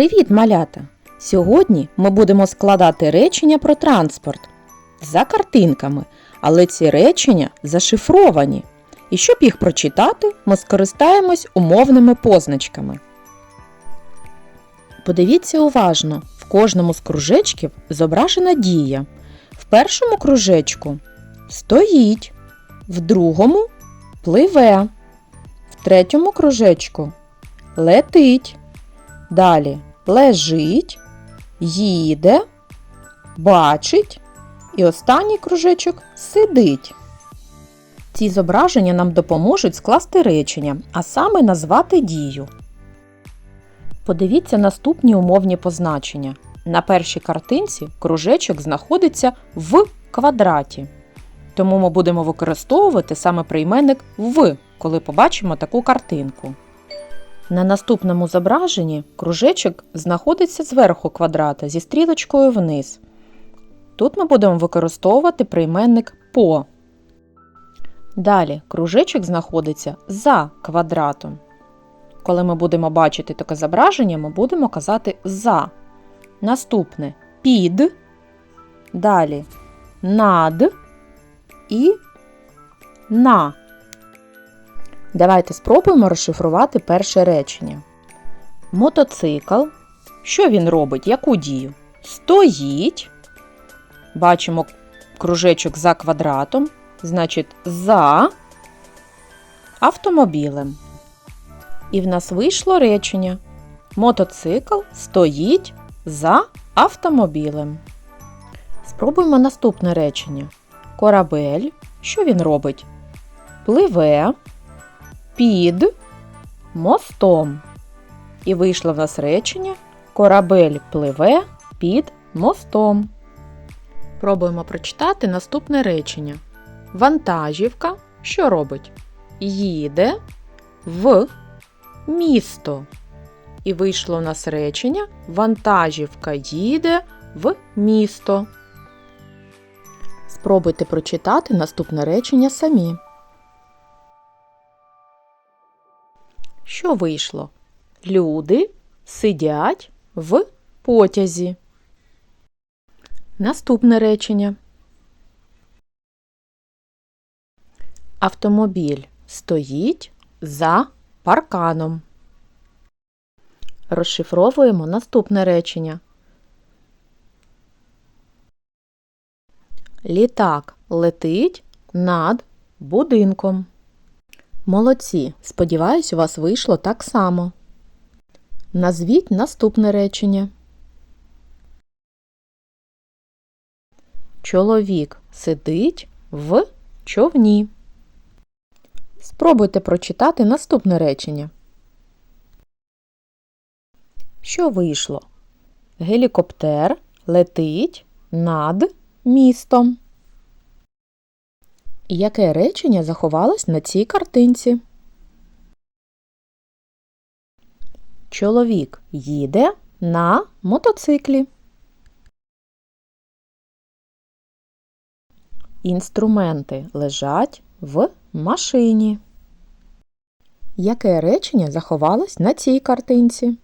Привіт, малята! Сьогодні ми будемо складати речення про транспорт за картинками, але ці речення зашифровані. І щоб їх прочитати, ми скористаємось умовними позначками. Подивіться уважно, в кожному з кружечків зображена дія. В першому кружечку стоїть, в другому пливе, в третьому кружечку летить. Далі лежить, їде, бачить і останній кружечок сидить. Ці зображення нам допоможуть скласти речення, а саме назвати дію. Подивіться наступні умовні позначення. На першій картинці кружечок знаходиться в квадраті. Тому ми будемо використовувати саме прийменник в, коли побачимо таку картинку. На наступному зображенні кружечок знаходиться зверху квадрата зі стрілочкою вниз. Тут ми будемо використовувати прийменник по. Далі кружечок знаходиться за квадратом. Коли ми будемо бачити таке зображення, ми будемо казати за. Наступне під, далі над і на. Давайте спробуємо розшифрувати перше речення. Мотоцикл. Що він робить? Яку дію? Стоїть. Бачимо кружечок за квадратом, значить, за автомобілем. І в нас вийшло речення. Мотоцикл стоїть за автомобілем. Спробуємо наступне речення. Корабель. Що він робить? Пливе під мостом. І вийшло в нас речення Корабель пливе під мостом. Пробуємо прочитати наступне речення. Вантажівка що робить? Їде в місто. І вийшло в нас речення Вантажівка їде в місто. Спробуйте прочитати наступне речення самі. Що вийшло? Люди сидять в потязі. Наступне речення. Автомобіль стоїть за парканом. Розшифровуємо наступне речення. Літак летить над будинком. Молодці! Сподіваюсь, у вас вийшло так само. Назвіть наступне речення. Чоловік сидить в човні. Спробуйте прочитати наступне речення. Що вийшло? Гелікоптер летить над містом. Яке речення заховалось на цій картинці? Чоловік їде на мотоциклі. Інструменти лежать в машині. Яке речення заховалось на цій картинці?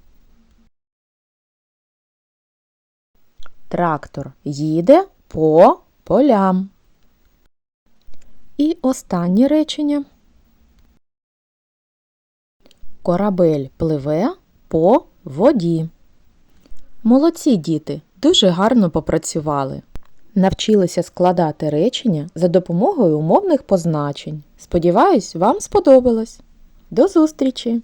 Трактор їде по полям. І останнє речення. Корабель пливе по воді. Молодці діти дуже гарно попрацювали. Навчилися складати речення за допомогою умовних позначень. Сподіваюсь, вам сподобалось. До зустрічі!